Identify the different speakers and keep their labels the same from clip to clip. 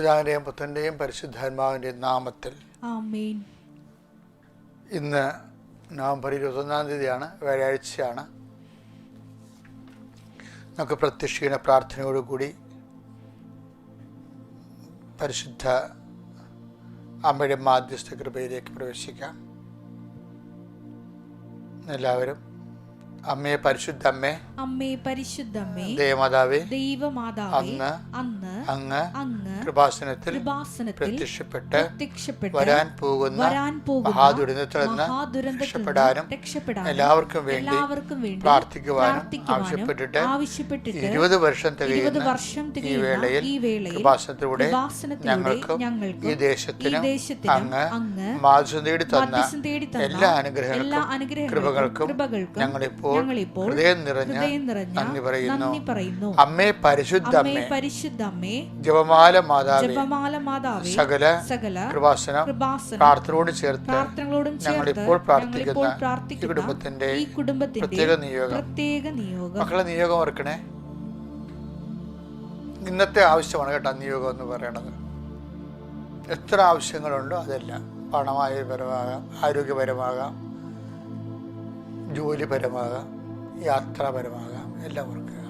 Speaker 1: പിതാവിന്റെയും പുത്രന്റെയും പരിശുദ്ധാത്മാവിന്റെയും നാമത്തിൽ ഇന്ന് നവംബർ ഇരുപത്തൊന്നാം തീയതിയാണ് വ്യാഴാഴ്ചയാണ്. നമുക്ക് പ്രത്യക്ഷിക്കുന്ന പ്രാർത്ഥനയോടുകൂടി പരിശുദ്ധ അമ്മയുടെ മാധ്യസ്ഥ കൃപയിലേക്ക് പ്രവേശിക്കാം. എല്ലാവരും അമ്മയെ പരിശുദ്ധ അമ്മേ
Speaker 2: അമ്മേ പരിശുദ്ധമ്മേ
Speaker 1: ദേവമാതാവേ
Speaker 2: ദൈവമാതാവേ
Speaker 1: അന്ന്
Speaker 2: അന്ന്
Speaker 1: അങ്ങ്
Speaker 2: അങ്ങ്
Speaker 1: കൃപാസനത്തിൽ പ്രത്യക്ഷപ്പെട്ട് വരാൻ പോകുന്ന മഹാദുരന്തത്തിൽ നിന്ന് രക്ഷപ്പെടാനും എല്ലാവർക്കും വേണ്ടി പ്രാർത്ഥിക്കുവാനും ആവശ്യപ്പെട്ടിട്ട് ഇരുപത് വർഷം തികയുന്ന ഈ വേളയിൽ കൃപാസനത്തിലൂടെ ഞങ്ങൾക്കും ഈ ദേശത്തിനും അങ്ങ് മാധുസം തേടി തന്ന എല്ലാ അനുഗ്രഹങ്ങൾക്കും കൃപകൾക്കും ഞങ്ങളിപ്പോൾ ഹൃദയം നിറഞ്ഞ നന്ദി പറയുന്നു. അമ്മേ പരിശുദ്ധ
Speaker 2: അമ്മേ ജപമാല
Speaker 1: ജപമാല മാതാവേ
Speaker 2: ജപമാല മാതാവേ
Speaker 1: സകല
Speaker 2: സകല
Speaker 1: കൃപാസനം പ്രാർത്ഥനയോട് ചേർത്ത്
Speaker 2: പ്രാർത്ഥനകളോടും
Speaker 1: ഞങ്ങളിപ്പോൾ ഈ
Speaker 2: പ്രാർത്ഥിക്കുന്ന
Speaker 1: കുടുംബത്തിന്റെ
Speaker 2: ഈ കുടുംബത്തിന്റെ
Speaker 1: പ്രത്യേക നിയോഗം.
Speaker 2: പ്രത്യേക നിയോഗം.
Speaker 1: മക്കളെ നിയോഗം ഓർക്കണേ. ഇന്നത്തെ ആവശ്യമാണ് കേട്ടോ നിയോഗം എന്ന് പറയണത്. എത്ര ആവശ്യങ്ങളുണ്ടോ അതെല്ലാം. പണമായപരമാകാം ആരോഗ്യപരമാകാം ജോലിപരമാകാം യാത്രാപരമാകാം എല്ലാം ഓർക്കുക.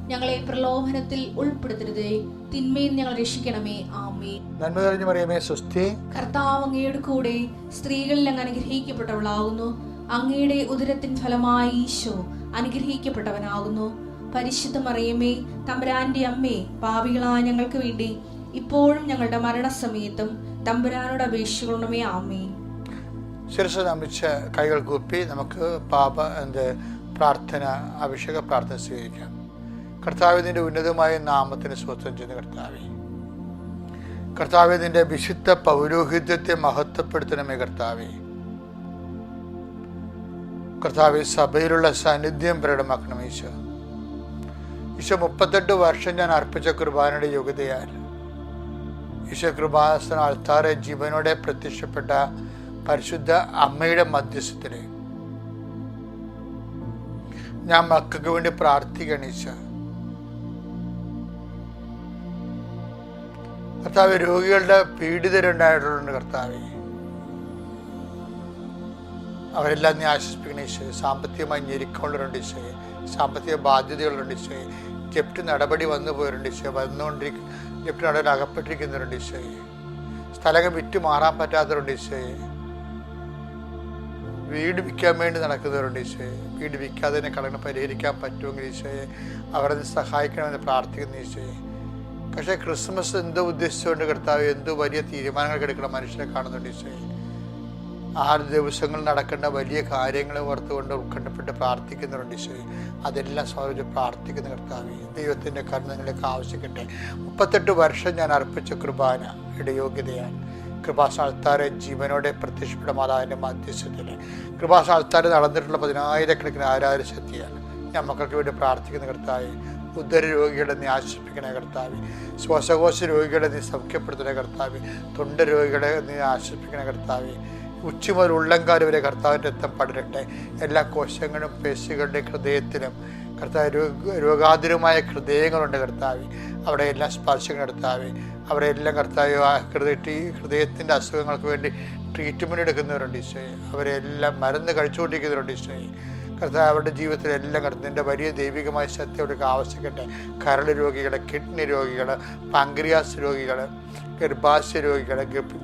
Speaker 3: ഞങ്ങളെ പ്രലോഭനത്തിൽ ഉൾപ്പെടുത്തരുതേ. തിന്മയിൽ ഞങ്ങൾ രക്ഷിക്കണമേ. ആമേ
Speaker 1: നന്മ കഴിഞ്ഞു പറയുമേ സ്വസ്തി.
Speaker 3: കർത്താവ് അങ്ങയുടെ കൂടെ സ്ത്രീകളിൽ അങ്ങ് അനുഗ്രഹിക്കപ്പെട്ടവളാകുന്നു. അങ്ങയുടെ ഉദരത്തിൻ ഫലമായി ഈശോ അനുഗ്രഹിക്കപ്പെട്ടവനാകുന്നു. പരിശുദ്ധ മറിയമേ തമ്പുരാന്റെ അമ്മേ പാപികളായ ഞങ്ങൾക്ക് വേണ്ടി ഇപ്പോഴും ഞങ്ങളുടെ മരണസമയത്തും തമ്പുരാനോട് അപേക്ഷിക്കണമേ. ആമേ
Speaker 1: ശിരസ് നമിച്ച കൈകൾ കൂപ്പി നമുക്ക് പാപ എന്ത് പ്രാർത്ഥന അഭിഷേക പ്രാർത്ഥന സ്വീകരിക്കാം. കർത്താവിന്റെ ഉന്നതമായ നാമത്തിന് സ്വത്വം ചെയ്യുന്ന കർത്താവെ. കർത്താവിന്റെ വിശുദ്ധ പൗരോഹിത്യത്തെ മഹത്വപ്പെടുത്തണമേ കർത്താവെ. കർത്താവ് സഭയിലുള്ള സാന്നിധ്യം പ്രകടമാക്കണം ഈശോ. ഈശോ മുപ്പത്തെട്ട് വർഷം ഞാൻ അർപ്പിച്ച കുർബാനയുടെ യോഗ്യതയാൽ ഈശോ കൃപാസന ആൾത്താറെ ജീവനോടെ പ്രത്യക്ഷപ്പെട്ട പരിശുദ്ധ അമ്മയുടെ മധ്യസ്ഥത്തിൽ ഞാൻ മക്കൾക്ക് വേണ്ടി പ്രാർത്ഥിക്കണം ഈശോ. കർത്താവ് രോഗികളുടെ പീഡിതരുണ്ടായിട്ടുണ്ട് കർത്താവ്. അവരെല്ലാം നീ ആശ്വസിപ്പിക്കണ ഈശോയെ. സാമ്പത്തികമായി ഞെരുക്കമുള്ളവരുണ്ട് ഈശോയെ. സാമ്പത്തിക ബാധ്യതകളുണ്ട് ഈശോയെ. ജപ്റ്റ് നടപടി വന്നു പോയവരുണ്ട് ഈശോയെ. വന്നുകൊണ്ടിരിക്കും ജപ്റ്റ് നടപടി അകപ്പെട്ടിരിക്കുന്നവരുണ്ട് ഈശോയെ. സ്ഥലങ്ങൾ വിറ്റ് മാറാൻ പറ്റാത്തവരുണ്ട് ഈശോയെ. വീട് വിൽക്കാൻ വേണ്ടി നടക്കുന്നവരുണ്ട് ഈശോയെ. വീട് വിൽക്കാതെ തന്നെ കടങ്ങൾ പരിഹരിക്കാൻ പറ്റുമെങ്കിൽ ഈശോയെ. അവരെ സഹായിക്കണമെന്ന് പ്രാർത്ഥിക്കുന്ന ഈശോയെ. പക്ഷേ ക്രിസ്മസ് എന്തോ ഉദ്ദേശിച്ചുകൊണ്ട് കർത്താവ് എന്തോ വലിയ തീരുമാനങ്ങൾ എടുക്കണം മനുഷ്യനെ കാണുന്നുണ്ട് ആറ് ദിവസങ്ങൾ നടക്കേണ്ട വലിയ കാര്യങ്ങൾ ഓർത്തുകൊണ്ട് ഉത്കണ്ഠപ്പെട്ട് പ്രാർത്ഥിക്കുന്നുണ്ട് ഈശോയെ. അതെല്ലാം സ്വാമി പ്രാർത്ഥിക്കുന്ന കർത്താവ് ദൈവത്തിന്റെ കരുണ ആവശ്യിക്കട്ടെ. മുപ്പത്തെട്ട് വർഷം ഞാൻ അർപ്പിച്ച കൃപാന യോഗ്യതയാണ്. കൃപാസ്ഥാനത്താരെ ജീവനോടെ പ്രത്യക്ഷപ്പെട്ട മാതാവിന്റെ മധ്യസ്ഥത്തിൽ കൃപാസ്ഥാനത്താരെ നടന്നിട്ടുള്ള പതിനായിരക്കണക്കിന് ആരാധന ശക്തിയാണ്. ഞാൻ മക്കൾക്ക് വേണ്ടി പ്രാർത്ഥിക്കുന്ന കർത്താവെ ഉദര രോഗികളെ നീ ആശ്വസിപ്പിക്കണേ കർത്താവ്. ശ്വാസകോശ രോഗികളെ നീ സൗഖ്യപ്പെടുത്തണേ കർത്താവ്. തൊണ്ട രോഗികളെ നീ ആശ്വസിപ്പിക്കണേ കർത്താവ്. ഉച്ച മുതൽ ഉള്ളങ്കാൽ വരെ കർത്താവിന്റെ രക്തം പടരട്ടെ. എല്ലാ കോശങ്ങളും പേശികളുടെ ഹൃദയത്തിലും കർത്താവ് രോഗ രോഗാതുരമായ ഹൃദയങ്ങളുണ്ട് കർത്താവ്. അവിടെ എല്ലാം സ്പർശങ്ങൾ കർത്താവ്. അവിടെ എല്ലാം കർത്താവ് ഹൃദയ ഹൃദയത്തിന്റെ അസുഖങ്ങൾക്ക് വേണ്ടി ട്രീറ്റ്മെന്റ് എടുക്കുന്നവരുണ്ട് ഈശോയെ. അവരെല്ലാം മരുന്ന് കഴിച്ചുകൊണ്ടിരിക്കുന്നവരുണ്ട് ഈശോയെ. കർത്താവ് അവരുടെ ജീവിതത്തിൽ എല്ലാം കർത്താവ് നിന്റെ വലിയ ദൈവികമായ ശക്തി അവർക്ക് ആവശ്യപ്പെട്ടെ. കരൾ രോഗികൾ കിഡ്നി രോഗികൾ പങ്ക്രിയാസ് രോഗികൾ ഗർഭാശയ രോഗികൾ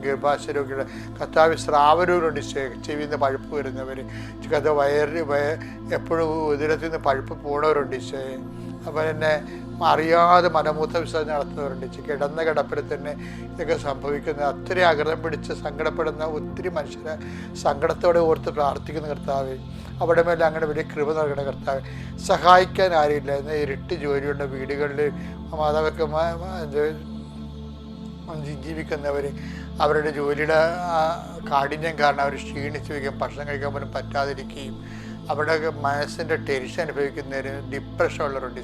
Speaker 1: ഗർഭാശയ രോഗികൾ കർത്താവ് സ്രാവരൂരുണ്ട് ചെവിയിൽ നിന്ന് പഴുപ്പ് വരുന്നവർ കഥ വയറിൽ വയ എപ്പോഴും ഉദരത്തിൽ നിന്ന് പഴുപ്പ് പോണവരുണ്ട് ഈശോയെ അപ്പോൾ തന്നെ അറിയാതെ മനമൂത്ത വിസർജനം നടത്തുന്നവരുണ്ട്. കിടന്ന കിടപ്പിൽ തന്നെ ഇതൊക്കെ സംഭവിക്കുന്ന അത്രയും ആഗ്രഹം പിടിച്ച് സങ്കടപ്പെടുന്ന ഒത്തിരി മനുഷ്യരെ സങ്കടത്തോടെ ഓർത്ത് പ്രാർത്ഥിക്കുന്ന കർത്താവ് അവിടെ മേലെ അങ്ങനെ വലിയ കൃപ നൽകുന്ന കർത്താവ് സഹായിക്കാൻ ആരുമില്ല എന്ന ഇരുട്ട് ജോലിയുള്ള വീടുകളിൽ ജീ- ജീവിക്കുന്നവർ അവരുടെ ജോലിയുടെ കാഠിന്യം കാരണം അവർ ക്ഷീണിച്ചു വയ്ക്കുകയും ഭക്ഷണം കഴിക്കാൻ പോലും പറ്റാതിരിക്കുകയും അവരുടെ മനസ്സിന്റെ ടെൻഷൻ അനുഭവിക്കുന്നതിന് ഡിപ്രഷൻ ഉള്ളവരുണ്ട്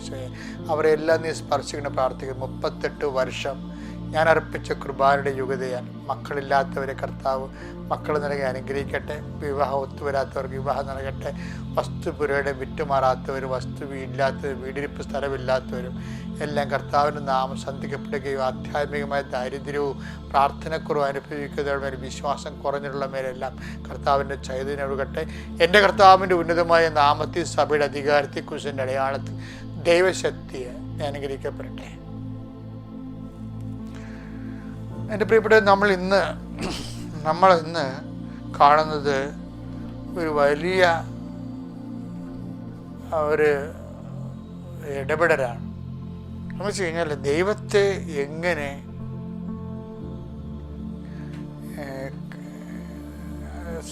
Speaker 1: അവരെല്ലാം നീ സ്പർശിക്കണം പ്രാർത്ഥിക്കുന്നു. മുപ്പത്തെട്ട് വർഷം ഞാൻ അർപ്പിച്ച കുർബാനയുടെ യുഗതയാൽ മക്കളില്ലാത്തവരെ കർത്താവ് മക്കൾ നൽകി അനുഗ്രഹിക്കട്ടെ വിവാഹം ഒത്തുവരാത്തവർക്ക് വിവാഹം നൽകട്ടെ വസ്തുപുരയുടെ വിറ്റുമാറാത്തവർ വസ്തു ഇല്ലാത്തവർ വീടിരിപ്പ് സ്ഥലമില്ലാത്തവരും എല്ലാം കർത്താവിന്റെ നാമം സന്ധിക്കപ്പെടുകയും ആധ്യാത്മികമായ ദാരിദ്ര്യവും പ്രാർത്ഥനക്കുറവും അനുഭവിക്കുന്നവരുടെ വിശ്വാസം കുറഞ്ഞിട്ടുള്ള മേലെല്ലാം കർത്താവിന്റെ ചൈതന്യം ഒഴുകട്ടെ. എന്റെ കർത്താവിന്റെ ഉന്നതമായ നാമത്തിൽ സഭയുടെ അധികാരത്തെക്കുറിച്ച് എന്റെ അടയാളത്തിൽ ദൈവശക്തിയെ അനുഗ്രഹിക്കപ്പെടട്ടെ. എന്റെ പ്രിയപ്പെട്ട നമ്മൾ ഇന്ന് നമ്മൾ ഇന്ന് കാണുന്നത് ഒരു വലിയ ഒരു ഇടപെടലാണ്. എന്ന് വെച്ച് കഴിഞ്ഞാൽ ദൈവത്തെ എങ്ങനെ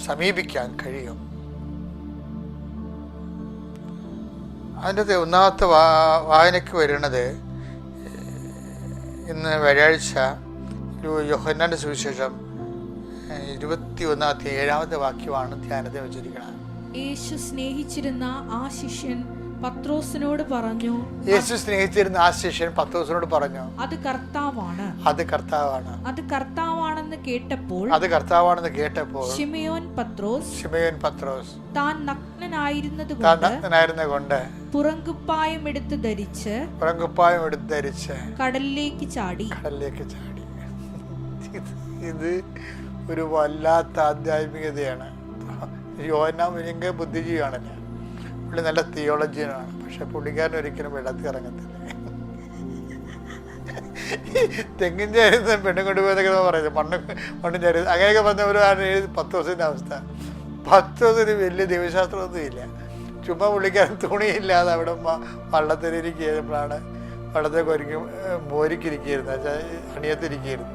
Speaker 1: സമീപിക്കാൻ കഴിയും? അതിന്റെ ഒന്നാമത്തെ വായനയ്ക്ക് വരുന്നത് ഇന്ന് വ്യാഴാഴ്ച യോഹന്നാന്റെ സുവിശേഷം ഇരുപത്തി ഒന്നാമത്തെ ഏഴാമത്തെ വാക്യമാണ് ധ്യാനത്തെ വെച്ചിരിക്കുന്നത്.
Speaker 2: യേശു സ്നേഹിച്ചിരുന്ന ആ ശിഷ്യൻ പത്രോസിനോട് പറഞ്ഞു
Speaker 1: യേശു സ്നേഹിച്ചിരുന്ന ആ ശിഷ്യൻ പത്രോസിനോട് പറഞ്ഞു
Speaker 2: അത് കർത്താവാണ്.
Speaker 1: അത് കർത്താവാണ്.
Speaker 2: അത് കർത്താവാണെന്ന് കേട്ടപ്പോൾ
Speaker 1: അത് കർത്താവാണെന്ന് കേട്ടപ്പോൾ
Speaker 2: ഷിമയോൻ പത്രോസ്
Speaker 1: ഷിമയോൻ പത്രോസ്
Speaker 2: താൻ നഗ്നനായിരുന്നത്
Speaker 1: താൻ
Speaker 2: നഗ്നനായിരുന്നത്
Speaker 1: നഗ്നനായിരുന്ന കൊണ്ട്
Speaker 2: പുറങ്കുപ്പായം എടുത്ത് ധരിച്ച്
Speaker 1: പുറങ്കുപ്പായം എടുത്ത് ധരിച്ച്
Speaker 2: കടലിലേക്ക് ചാടി.
Speaker 1: കടലിലേക്ക് ചാടി. ഇത് ഒരു വല്ലാത്ത ആധ്യാത്മികതയാണ്. യോന ബുദ്ധിജീവിയാണ് ഞാൻ. പുള്ളി നല്ല തിയോളജിയനാണ്. പക്ഷെ പുള്ളിക്കാരൻ ഒരിക്കലും വെള്ളത്തിൽ ഇറങ്ങത്തില്ല. തെങ്ങിൻ ചേരുന്ന പെണ്ണും കൊണ്ടുപോയതൊക്കെ പറയുന്നത്. മണ്ണ് മണ്ണും ചേരുന്നത് അങ്ങനെയൊക്കെ പറഞ്ഞവരാണ് എഴുതി പത്ത് ദിവസത്തിന്റെ അവസ്ഥ. പത്ത് ദിവസത്തിന് വലിയ ദൈവശാസ്ത്രമൊന്നും ഇല്ല. ചുമ്മാ പുള്ളിക്കാരൻ തുണിയില്ലാതെ അവിടെ വള്ളത്തിലിരിക്കുമ്പോഴാണ് വള്ളത്തെ കൊരിക്കും മോരിക്കിരിക്കുകയായിരുന്നു. വെച്ചാൽ അണിയത്തിരിക്കുകയായിരുന്നു.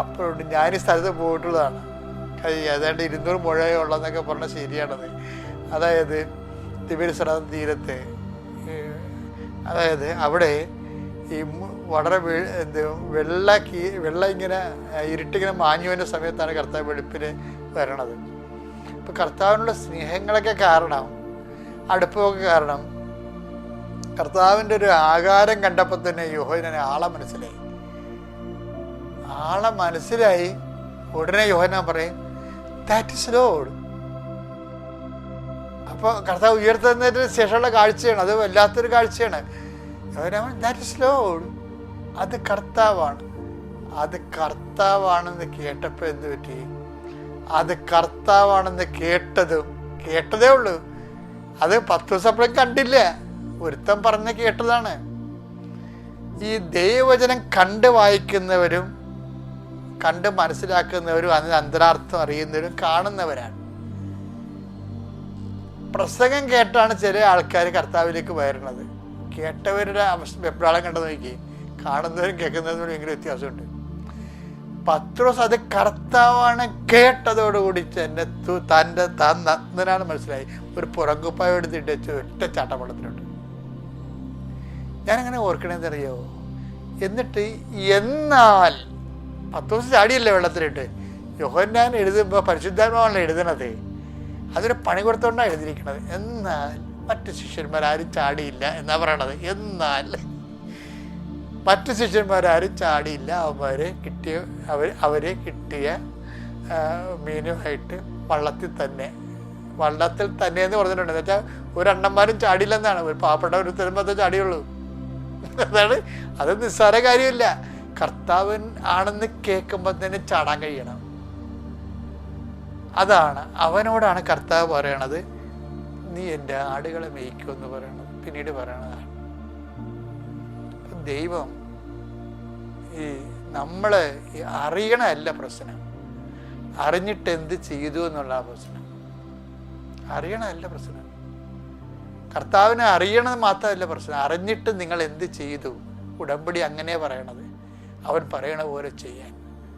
Speaker 1: അപ്പോഴുണ്ട് ഞാൻ ഈ സ്ഥലത്ത് പോയിട്ടുള്ളതാണ്. ഏതാണ്ട് ഇരുന്നൂറ് മുഴയേ ഉള്ളതെന്നൊക്കെ പറഞ്ഞാൽ ശരിയാണത്. അതായത് തിരുവനന്തപുരം തീരത്ത് ഏഹ്, അതായത് അവിടെ ഈ വളരെ എന്ത് വെള്ള കീ വെള്ളം ഇങ്ങനെ ഇരുട്ടിങ്ങനെ മാഞ്ഞു വരുന്ന സമയത്താണ് കർത്താവ് വെളുപ്പിന് വരണത്. ഇപ്പം കർത്താവിനുള്ള സ്നേഹങ്ങളൊക്കെ കാരണം അടുപ്പമൊക്കെ കാരണം കർത്താവിന്റെ ഒരു ആകാരം കണ്ടപ്പോൾ തന്നെ യോഹോനെ ആളെ മനസ്സിലായി. ആളെ മനസ്സിലായി. ഉടനെ യോഹന പറയും ദാറ്റ് ഇസ് ലോഡ് അപ്പോൾ കർത്താവ് ഉയർത്തുന്നതിന് ശേഷമുള്ള കാഴ്ചയാണ് അത് വല്ലാത്തൊരു കാഴ്ചയാണ്. യോഹന ദാറ്റ് ഇസ് ലോഡ് അത് കർത്താവാണ്. അത് കർത്താവാണെന്ന് കേട്ടപ്പോൾ എന്ത് പറ്റി? അത് കർത്താവാണെന്ന് കേട്ടതും കേട്ടതേ ഉള്ളൂ. അത് പത്ത് ദിവസം കണ്ടില്ല. ഒരുത്തം പറഞ്ഞ് കേട്ടതാണ്. ഈ ദൈവവചനം കണ്ട് വായിക്കുന്നവരും കണ്ട് മനസ്സിലാക്കുന്നവരും അതിന് അന്തരാർത്ഥം അറിയുന്നവരും കാണുന്നവരാണ്. പ്രസംഗം കേട്ടാണ് ചില ആൾക്കാർ കർത്താവിലേക്ക് വരുന്നത് കേട്ടവരുടെ വെപ്രാളം കണ്ടു നോക്കി കാണുന്നവരും കേൾക്കുന്നവരും ഭയങ്കര വ്യത്യാസമുണ്ട്. പത്രോസ് അത് കർത്താവാണ് കേട്ടതോടുകൂടി തന്നെ തന്റെ താൻ നഗ്നനാണ് മനസ്സിലായി. ഒരു പുറങ്കുപ്പായ എടുത്തിട്ട് ഒറ്റ ചാട്ടവെള്ളത്തിലുണ്ട് ഞാനങ്ങനെ ഓർക്കണേന്നറിയോ എന്നിട്ട് എന്നാൽ പത്രോസ് ചാടിയല്ലേ വെള്ളത്തിലിട്ട്. യോഹന്നാൻ എഴുതുമ്പോൾ പരിശുദ്ധാത്മാവാണല്ലോ എഴുതണത്. അതൊരു പണി കൊടുത്തോണ്ടാണ് എഴുതിയിരിക്കണത്. എന്നാൽ മറ്റ് ശിഷ്യന്മാരാരും ചാടിയില്ല എന്നാ പറയണത്. എന്നാൽ മറ്റു ശിഷ്യന്മാരാരും ചാടിയില്ല. അവർ കിട്ടിയ അവർ അവരെ കിട്ടിയ മീനുമായിട്ട് വള്ളത്തിൽ തന്നെ വള്ളത്തിൽ തന്നെ എന്ന് പറഞ്ഞിട്ടുണ്ട്. എന്ന് വെച്ചാൽ ഒരെണ്ണന്മാരും ചാടിയില്ലെന്നാണ്. ഒരു പാവപ്പെട്ട ഒരു തരുമ്പോൾ ചാടിയുള്ളൂ. അതാണ് അത് നിസ്സാര കാര്യമില്ല. കർത്താവൻ ആണെന്ന് കേൾക്കുമ്പോൾ തന്നെ ചാടാൻ കഴിയണം. അതാണ് അവനോടാണ് കർത്താവ് പറയണത്. നീ എന്റെ ആടുകളെ മേയ്ക്കുമെന്ന് പറയണത്. പിന്നീട് പറയണതാണ്. ദൈവം ഈ നമ്മളെ അറിയണമല്ല പ്രശ്നം. അറിഞ്ഞിട്ട് എന്ത് ചെയ്തു എന്നുള്ള പ്രശ്നം. അറിയണമല്ല പ്രശ്നം. കർത്താവിനെ അറിയണത് മാത്രമല്ല പ്രശ്നം. അറിഞ്ഞിട്ട് നിങ്ങൾ എന്ത് ചെയ്തു? ഉടമ്പടി അങ്ങനെ പറയണത്. അവൻ പറയണ പോലെ ചെയ്യാൻ.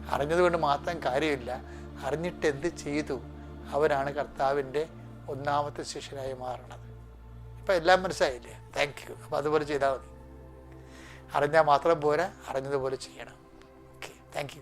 Speaker 1: അറിഞ്ഞതുകൊണ്ട് മാത്രം കാര്യമില്ല. അറിഞ്ഞിട്ട് എന്ത് ചെയ്തു? അവനാണ് കർത്താവിന്റെ ഒന്നാമത്തെ ശിഷ്യനായി മാറണത്. ഇപ്പം എല്ലാം മനസ്സിലായില്ലേ? താങ്ക് യു അപ്പോൾ അതുപോലെ ചെയ്താൽ മതി. അറിഞ്ഞാൽ മാത്രം പോരാ അറിഞ്ഞതുപോലെ ചെയ്യണം. Okay thank you